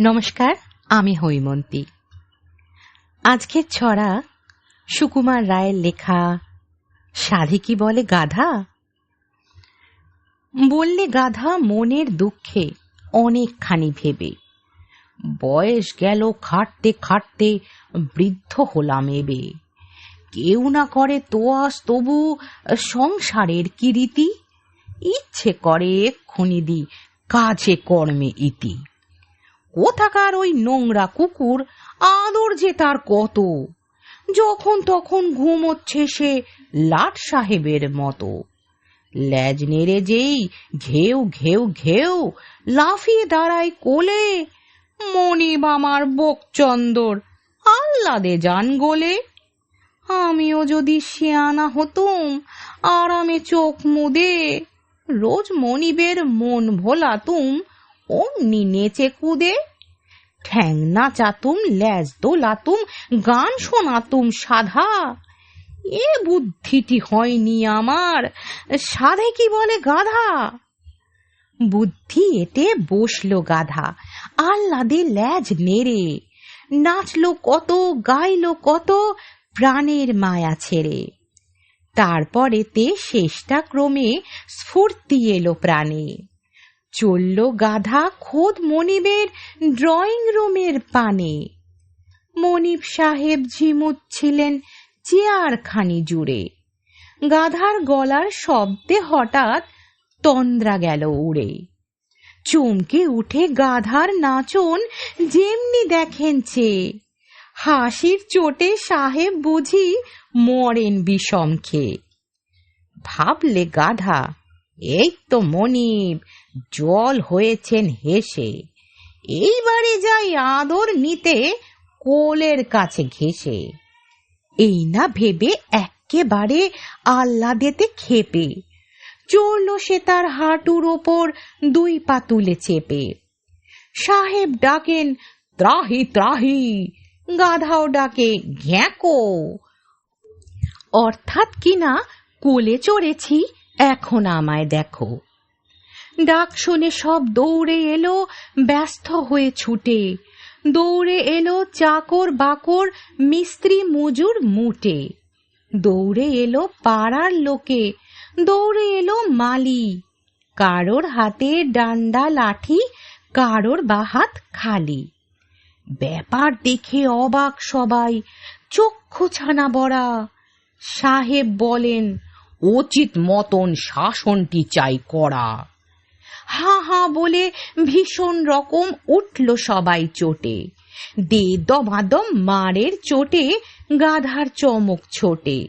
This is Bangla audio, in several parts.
নমস্কার, আমি হৈমন্তী। আজকের ছড়া সুকুমার রায়ের লেখা, সাধে কি বলে গাধা? বললে গাধা মনের দুঃখে অনেকখানি ভেবে। বয়স গেল খাটতে খাটতে বৃদ্ধ হলাম এবে। কেউ না করে তোয়াস তবু সংসারের কি রীতি ইচ্ছে করে এক্ষুনি দি কাজে কর্মে ইতি। কোথাকার ওই নোংরা কুকুর আদর যে তার কত, যখন তখন ঘুমোচ্ছে সে লাট সাহেবের মতো। ল্যাজ নেড়ে যেই ঘেউ ঘেউ ঘেউ লাফিয়ে দাঁড়ায় কোলে, মনিব আমার বকচন্দর আহ্লাদে যান গোলে। আমিও যদি শিয়ানা হতুম, আরামে চোখ মুদে, রোজ মনিবের মন ভোলাতুম, অমনি নেচে কুদে। ঠ্যাং নাচাতুম, ল্যাজ দোলাতুম, গান শোনাতুম সাধা। এ বুদ্ধিটি হয়নি আমার, সাধে কি বলে গাধা? বুদ্ধি এতে বসল গাধা, আহ্লাদে ল্যাজ নেড়ে। নাচলো কত, গাইলো কত, প্রাণের মায়া ছেড়ে। তারপরেতে শেষটা ক্রমে স্ফূর্তি এলো প্রাণে। চলল গাধা খোদ মনিবের ড্রয়িং রুমের পানে। মনিব সাহেব ঝিমুচ্ছিলেন চেয়ারখানি জুড়ে। গাধার গলার শব্দে হঠাৎ তন্দ্রা গেল উড়ে। চমকে উঠে গাধার নাচন যেমনি দেখেন চেয়ে হাসির চোটে সাহেব বুঝি মরেন বিষম খেয়ে ভাবলে গাধা এই তো মনিব জল হয়েছেন হেসে। এইবারে যাই আদর নিতে কোলের কাছে ঘেসে এই না ভেবে একেবারে আহ্লাদেতে খেপে। চড়ল সে তার হাঁটুর ওপর দুই পা তুলে চেপে। সাহেব ডাকেন, ত্রাহি ত্রাহি। গাধাও ডাকে, ঘ্যাঁকো। অর্থাৎ কিনা কোলে চড়েছি এখন আমায় দেখো। ডাক শুনে সব দৌড়ে এলো, ব্যস্ত হয়ে ছুটে। দৌড়ে এলো চাকর বাকর, মিস্ত্রি মজুর মুটে। দৌড়ে এলো পাড়ার লোকে, দৌড়ে এলো মালি। কারোর হাতে ডান্ডা লাঠি, কারোর বা হাত খালি। ব্যাপার দেখে অবাক সবাই, চক্ষু ছানা বড়া। সাহেব বলেন উচিত মতন শাসনটি চাই করা। হা হা বলে ভীষণ রকম উঠল সবাই চোটে। দে দমাদম মারের চোটে, গাধার চমক ছোটে।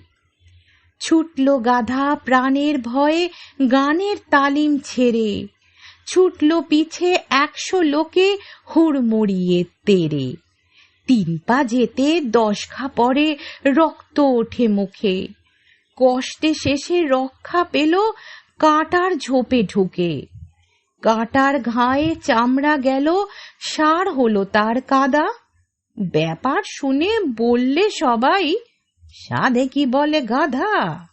ছুটল গাধা প্রাণের ভয়ে, গানের তালিম ছেড়ে। ছুটল পিছে একশো লোকে হুড়মুড়িয়ে তেরে। তিন পা যেতে দশ খা পরে রক্ত ওঠে মুখে। কষ্টে শেষে রক্ষা পেল কাটার ঝোপে ঢুকে। কাটার ঘায়ে চামড়া গেল, সার হলো তার কাদা। ব্যাপার শুনে বললে সবাই, সাধে কি বলে গাধা?